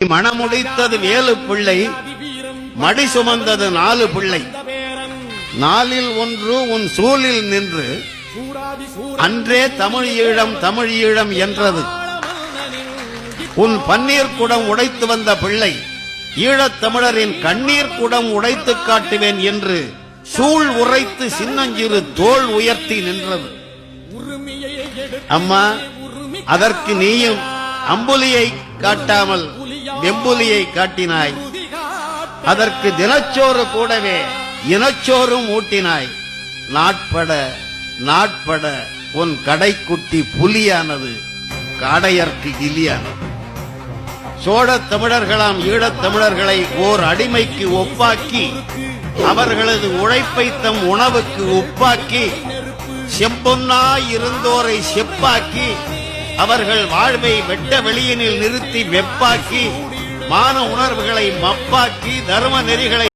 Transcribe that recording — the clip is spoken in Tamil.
மனமுடித்தது ஏழு பிள்ளை மடி சுமந்தது நாலு பிள்ளை. நாளில் ஒன்று உன் சூழில் நின்று அன்றே தமிழ் ஈழம் தமிழ் ஈழம் என்றது. உன் பன்னீர் குடம் உடைத்து வந்த பிள்ளை ஈழத் தமிழரின் கண்ணீர் குடம் உடைத்து காட்டுவேன் என்று சூழ் உரைத்து சின்னஞ்சிறு தோள் உயர்த்தி நின்றது. அம்மா அதற்கு நீயும் அம்புலியை காட்டாமல் வெம்புலியை காட்டினாய். அதற்கு தினச்சோறு கூடவே இனச்சோறும் ஊட்டினாய். நாட்பட நாட்பட உன் கடைக்குட்டி புலியானது காடையர்க்கு கிலியானது சோழத் தமிழர்களாம் ஈழத் தமிழர்களை ஓர் அடிமைக்கு ஒப்பாக்கி அவர்களது உழைப்பை தம் உணவுக்கு ஒப்பாக்கி செம்பொன்னாய் இருந்தோரை செப்பாக்கி அவர்கள் வாழ்வை வெட்ட வெளியினில் நிறுத்தி வெப்பாக்கி மான உணர்வுகளை மப்பாக்கி தர்ம நெறிகளை